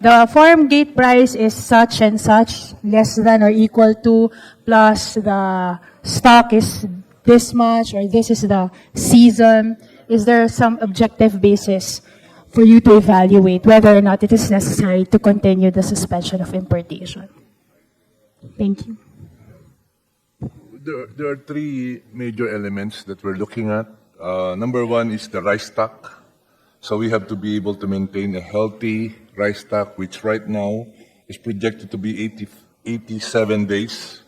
the farm gate price is such and such, less than or equal to, plus the stock is this much, or this is the season? Is there some objective basis for you to evaluate whether or not it is necessary to continue the suspension of importation? Thank you. There, there are three major elements that we're looking at. Uh, number one is the rice stock. So we have to be able to maintain a healthy rice stock, which right now is projected to be 80, 87 days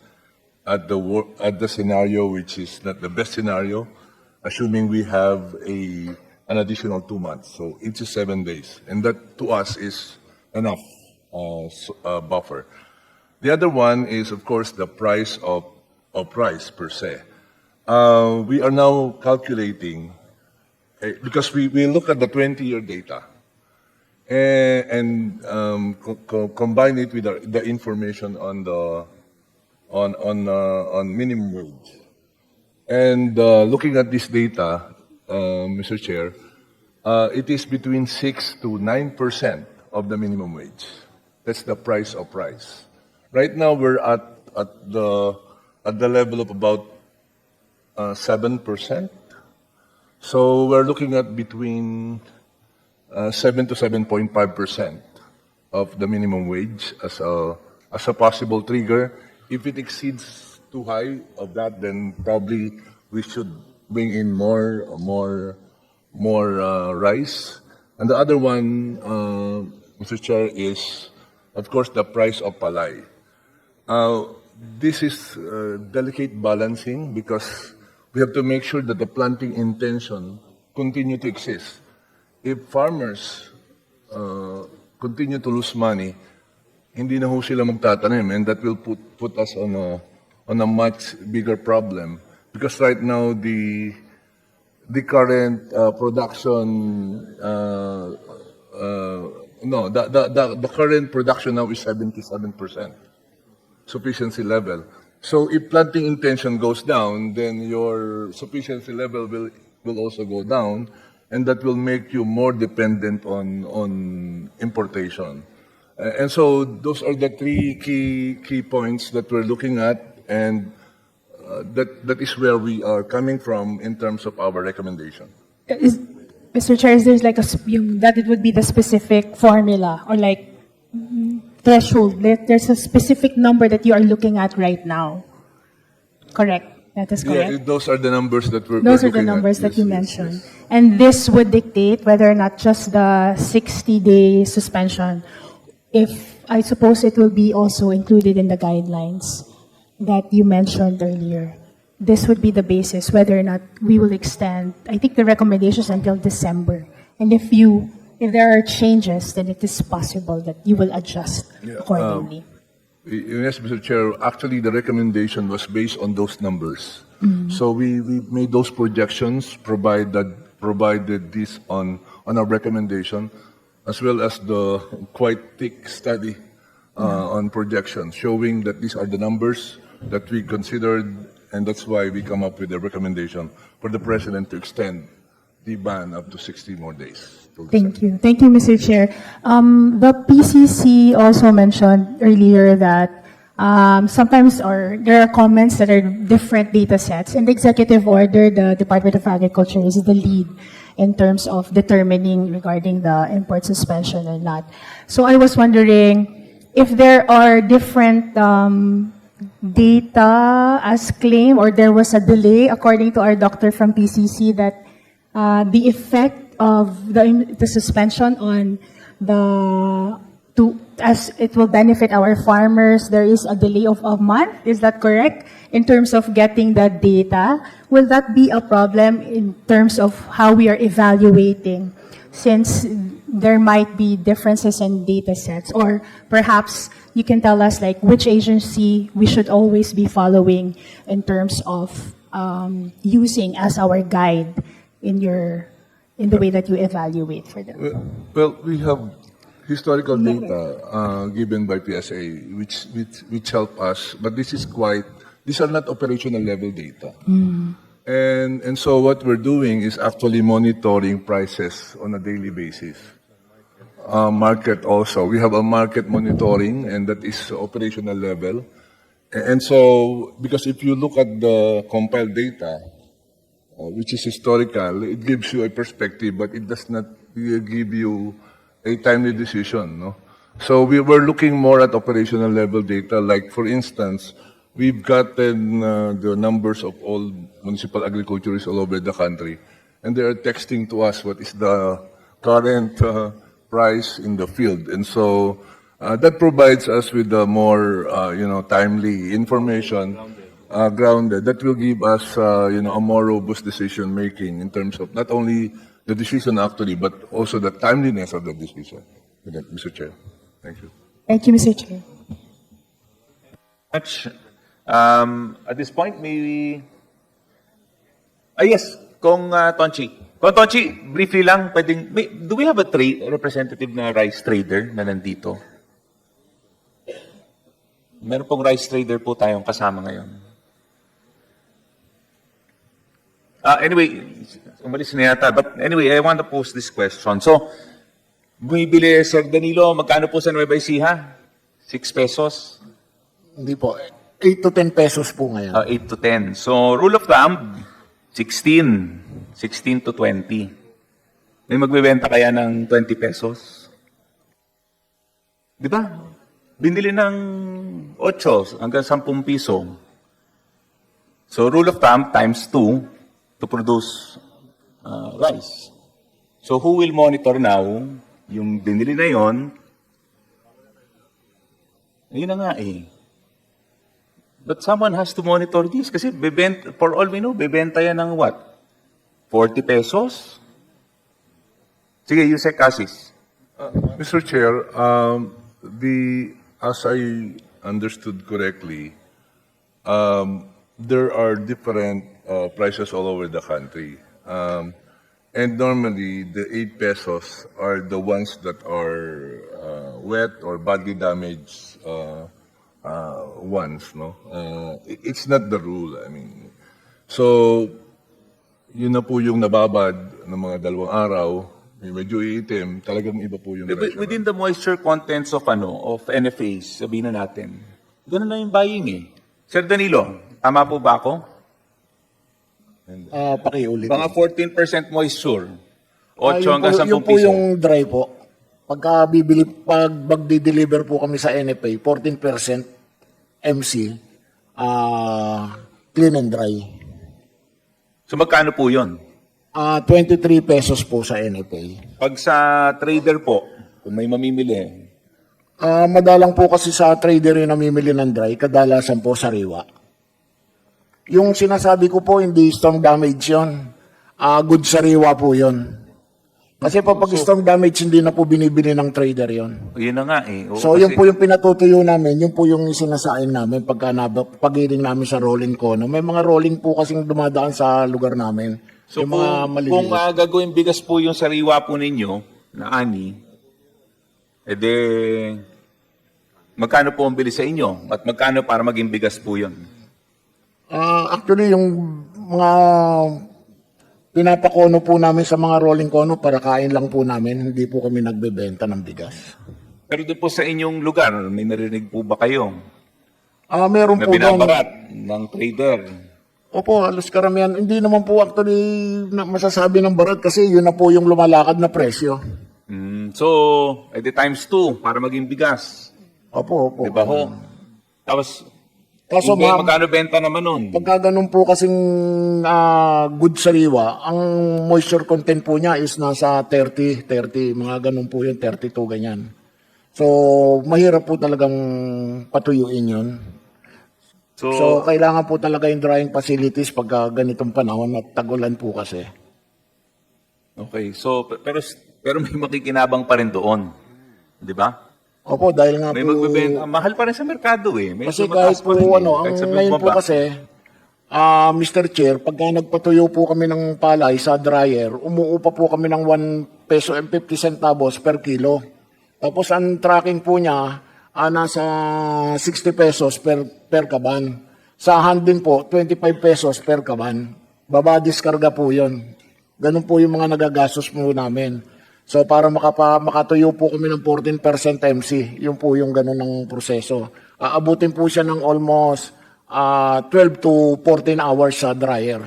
at the at the scenario, which is not the best scenario, assuming we have a an additional two months, so 87 days, and that to us is enough uh, uh, buffer. The other one is, of course, the price of, of price per se. Uh, we are now calculating, because we, we look at the 20-year data eh, and um, co- co- combine it with the, the information on the on on uh, on minimum wage. And uh, looking at this data, uh, Mr. Chair, uh, it is between six to nine percent of the minimum wage. That's the price of price. Right now, we're at at the at the level of about uh, seven percent. So we're looking at between uh, seven to seven point five percent of the minimum wage as a as a possible trigger. If it exceeds too high of that, then probably we should bring in more more more uh, rice. And the other one, uh, Mr. Chair, is of course the price of palay. Uh, this is uh, delicate balancing because we have to make sure that the planting intention continue to exist. If farmers uh, continue to lose money, hindi na ho sila magtatanim and that will put put us on a on a much bigger problem because right now the the current uh, production uh, uh, no the, the the the current production now is 77 percent sufficiency level. So if planting intention goes down, then your sufficiency level will will also go down, and that will make you more dependent on on importation. Uh, and so those are the three key key points that we're looking at, and uh, that that is where we are coming from in terms of our recommendation. Is, Mr. Chair, is there's like a, that it would be the specific formula or like threshold, there's a specific number that you are looking at right now? Correct? That is correct? Yeah, those are the numbers that we're. Those we're are the looking at. numbers that Yes, you yes, mentioned. yes. And this would dictate whether or not just the 60-day suspension, if, I suppose it will be also included in the guidelines that you mentioned earlier. This would be the basis, whether or not we will extend, I think the recommendations until December. And if you, if there are changes, then it is possible that you will adjust um, accordingly. Yes, Mr. Chair. Actually, the recommendation was based on those numbers. Mm-hmm. So we, we made those projections, provided provided this on on our recommendation, as well as the quite thick study uh, mm-hmm. on projections, showing that these are the numbers that we considered, and that's why we come up with a recommendation for the president to extend the ban up to 60 more days. Thank you. Thank you, Mr. Chair. Um, the PCC also mentioned earlier that um, sometimes or there are comments that are different data sets. In the executive order, the Department of Agriculture is the lead in terms of determining regarding the import suspension or not. So I was wondering if there are different um, data as claim or there was a delay according to our doctor from PCC that uh, the effect of the, the suspension on the to as it will benefit our farmers there is a delay of a month is that correct? In terms of getting the data will that be a problem in terms of how we are evaluating since there might be differences in data sets? Or perhaps you can tell us like which agency we should always be following in terms of um, using as our guide in your in the way that you evaluate for them. Well, we have historical data uh, given by PSA, which, which which help us, but this is quite. These are not operational level data, and and so what we're doing is actually monitoring prices on a daily basis. uh, market also. We have a market monitoring, and that is operational level. And so, because if you look at the compiled data, which is historical, it gives you a perspective, but it does not give you a timely decision. No? So we were looking more at operational level data. Like for instance, we've gotten uh, the numbers of all municipal agriculturists all over the country, and they are texting to us what is the current uh, price in the field, and so. Uh, that provides us with a more, uh, you know, timely information uh, grounded that will give us uh, you know a more robust decision making in terms of not only the decision actually but also the timeliness of the decision Mr. Chair thank you Thank you, Mr. Chair. much. Um, at this point, maybe... Ah, yes, kung uh, Tonchi. Kung Tonchi, briefly lang, pwedeng, may, do we have a trade, representative na rice trader na nandito? Meron pong rice trader po tayong kasama ngayon. Ah, anyway, umalis na yata. But anyway, I want to pose this question. So, bumibili, Sir Danilo, magkano po sa Nueva Ecija? 6 pesos? Hindi po. 8 to 10 pesos po ngayon. Uh, 8 to 10. So, rule of thumb, 16. 16 to 20. May magbebenta kaya ng 20 pesos? Di ba? Binili ng 8 hanggang 10 piso. So, rule of thumb times 2 to produce uh, rice. So, who will monitor now yung binili na yon? Ayun na nga eh. But someone has to monitor this kasi bebenta, for all we know, bebenta yan ng what? 40 pesos? Sige, Yusek Casis. Mr. Chair um, the as I understood correctly um, there are different uh, prices all over the country. Um, and normally the 8 pesos are the ones that are uh, wet or badly damaged uh, uh, ones no? Uh, it- it's not the rule I mean. So yun na po yung nababad ng mga dalawang araw. May medyo iitim. Talagang iba po yung presyo. Within the moisture contents of ano, of NFAs, sabihin na natin, doon na lang yung buying eh. Sir Danilo, tama po ba ako? Ah, pakiulit. Mga 14% moisture. 8 Ah, yun hanggang po, 10 yun po piso. yung dry po. Pagka bibili, pag magdi-deliver po kami sa NFA, 14% MC, ah clean and dry. So magkano po yun? Ah 23 pesos po sa NFA. Pag sa trader po, kung may mamimili, Ah, madalang po kasi sa trader yung namimili ng dry, kadalasan po sariwa. Yung sinasabi ko po, hindi storm damage yon. Ah, good sariwa po yon. Kasi po pag storm damage, hindi na po binibili ng trader yon. yun na nga eh. Oo, So, yun kasi- po yung pinatutuyo namin, yun po yung sinasain namin pagka pagiling namin sa rolling kono. May mga rolling po kasing dumadaan sa lugar namin. So yung kung, mga maliliit. kung ah, gagawin bigas po yung sariwa po ninyo, na ani, edi, magkano po ang bili sa inyo? At magkano para maging bigas po yun? Ah, actually, yung mga pinapakono po namin sa mga rolling kono para kain lang po namin, hindi po kami nagbebenta ng bigas. Pero doon po sa inyong lugar, may narinig po ba kayo Ah, meron na po doon. binabarat ng trader? Opo, halos karamihan. Hindi naman po actually na masasabi ng barat kasi yun na po yung lumalakad na presyo. Mm, so, edi times two para maging bigas. Opo, opo. Di ba ho? Tapos, Kaso hindi, ma'am, magkano benta naman nun? Pagka ganun po kasing ah, good sariwa, ang moisture content po niya is nasa 30, 30, mga ganun po yun, 32, ganyan. So, mahirap po talagang patuyuin yun. So, So, kailangan po talaga yung drying facilities pagka ganitong panahon at tagulan po kasi. okay. So, pe- pero, pero may makikinabang pa rin doon. Di ba? Opo, dahil nga May po... magbebenta. Mahal pa rin sa merkado eh. May Kasi kahit po, eh. ano, ang ngayon po kasi, ah Mr. Chair, pagka nagpatuyo po kami ng palay sa dryer, umuupa po kami ng 1 peso and 50 centavos per kilo. Tapos ang tracking po niya, ah, nasa 60 pesos per, per kaban. Sa hand din po, 25 pesos per kaban. Baba diskarga po yon. Ganun po yung mga nagagastos po namin. So para makapa, makatuyo po kami ng 14% MC, yun po yung ganun ng proseso. Aabutin po siya ng almost ah, 12 to 14 hours sa dryer.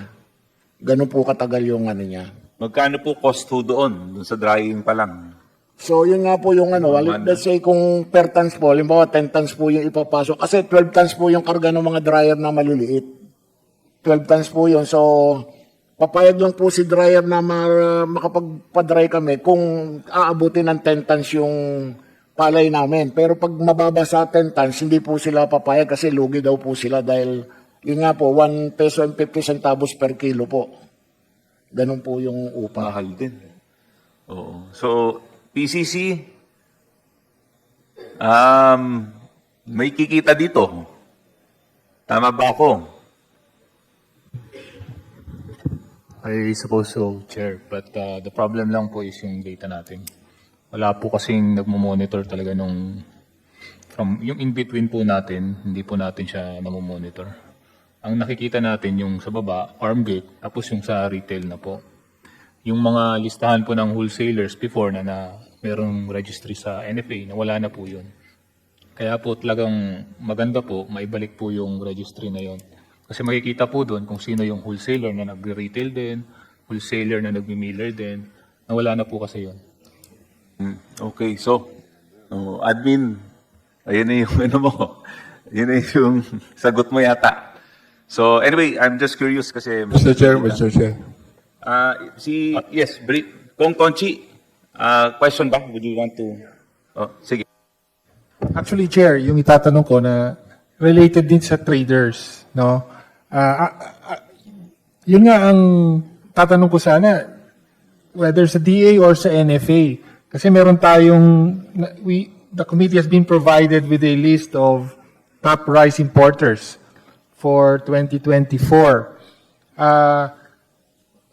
Ganun po katagal yung ano niya. Magkano po cost ho doon, doon sa drying pa lang? So, yun nga po yung ano, well, let's say kung per tons po, limbawa 10 tons po yung ipapasok. Kasi 12 tons po yung karga ng mga dryer na maliliit. 12 tons po yun. So, papayag lang po si dryer na ma- makapagpa-dry kami kung aabutin ng 10 tons yung palay namin. Pero pag mababa sa 10 tons, hindi po sila papayag kasi lugi daw po sila dahil yun nga po, 1 peso and 50 centavos per kilo po. Ganun po yung upa. Mahal din. Oo. So, PCC, um, may kikita dito. Tama ba ako? I suppose so, Chair. But uh, the problem lang po is yung data natin. Wala po kasing nagmo-monitor talaga nung from yung in-between po natin, hindi po natin siya namomonitor. Ang nakikita natin yung sa baba, farm gate, tapos yung sa retail na po. Yung mga listahan po ng wholesalers before na, na merong registry sa NFA, na wala na po yun. Kaya po talagang maganda po, maibalik po yung registry na yon. Kasi makikita po doon kung sino yung wholesaler na nag-retail din, wholesaler na nag-miller din, na wala na po kasi yun. Hmm, Okay, so, oh, admin, ayun na yung ano mo. Yun na yung sagot mo yata. So, anyway, I'm just curious kasi... Mr. Chair, Mr. Chair. Ah, si, yes, brief. Kong Conchi, ah, question ba? Would you want to... Oh, sige. Actually, Chair, yung itatanong ko na related din sa traders, no? Ah, yun nga ang tatanong ko sana, whether sa DA or sa NFA. Kasi meron tayong, we, the committee has been provided with a list of top rice importers for 2024. Ah,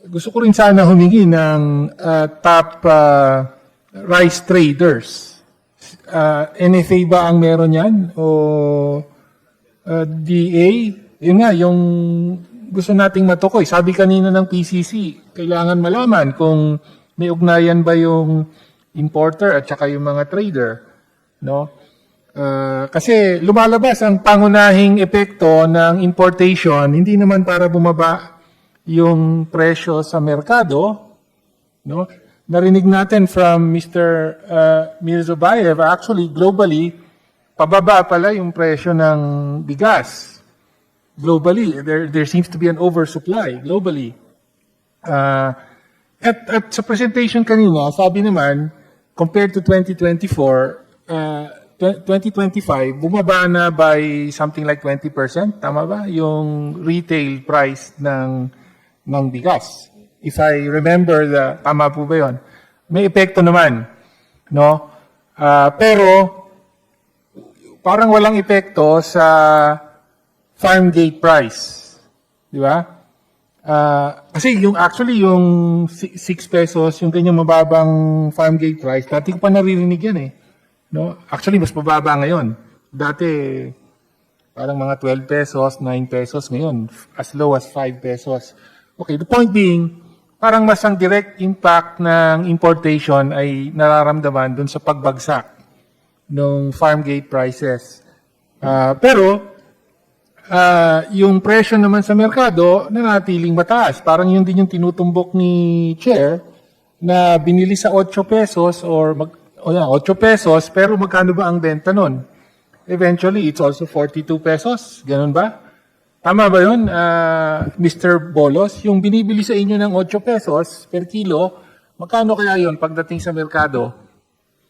gusto ko rin sana humingi ng ah, top ah, rice traders. Ah, NFA ba ang meron yan? O ah, DA? Yun nga, yung gusto nating matukoy. Sabi kanina ng PCC, kailangan malaman kung may ugnayan ba yung importer at saka yung mga trader. No? Ah, kasi lumalabas ang pangunahing epekto ng importation, hindi naman para bumaba yung presyo sa merkado, no? Narinig natin from Mr. Uh, Mirzobayev, actually, globally, pababa pala yung presyo ng bigas. Globally, there, there seems to be an oversupply globally. Uh, at, at sa presentation kanina, sabi naman, compared to 2024, uh, tw- 2025, bumaba na by something like 20%, tama ba? Yung retail price ng, ng bigas. If I remember, the, tama po ba yun? May epekto naman. No? Ah, pero, parang walang epekto sa farm gate price. Di ba? Ah, kasi yung actually yung 6 pesos, yung ganyang mababang farm gate price, dati ko pa naririnig yan eh. No? Actually, mas mababa ngayon. Dati, parang mga 12 pesos, 9 pesos ngayon, as low as 5 pesos. Okay, the point being, parang mas ang direct impact ng importation ay nararamdaman dun sa pagbagsak ng farm gate prices. Ah, pero, ah, yung presyo naman sa merkado, nanatiling mataas. Parang yun din yung tinutumbok ni Chair na binili sa 8 pesos or mag, o yan, 8 pesos, pero magkano ba ang benta nun? Eventually, it's also 42 pesos. Ganun ba? Tama ba yun, ah, Mr. Bolos? Yung binibili sa inyo ng 8 pesos per kilo, magkano kaya yun pagdating sa merkado?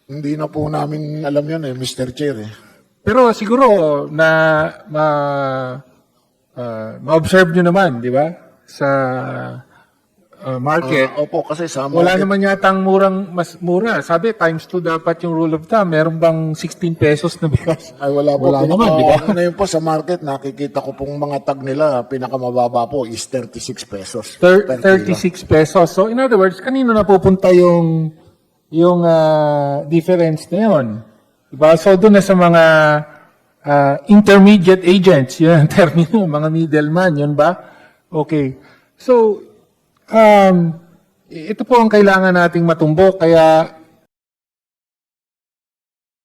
Hindi na po namin alam yun eh, Mr. Chair eh. Pero siguro na ma ah, ma-observe nyo naman, di ba? Sa ah, market. Ah, opo, kasi sa Wala market- naman yatang murang mas mura. Sabi times 2 dapat yung rule of thumb. Meron bang 16 pesos na bigas? Ay, wala po. Wala Pinaka- naman, di ba? Ngayon po sa market, nakikita ko pong mga tag nila, pinakamababa po is 36 pesos. Thir- per kilo. 36 pesos. So in other words, kanino napupunta yung yung ah, difference na yun? Diba? So doon na sa mga ah, intermediate agents, yun ang termino, mga middleman, yun ba? Okay. So, um, ito po ang kailangan nating matumbok. Kaya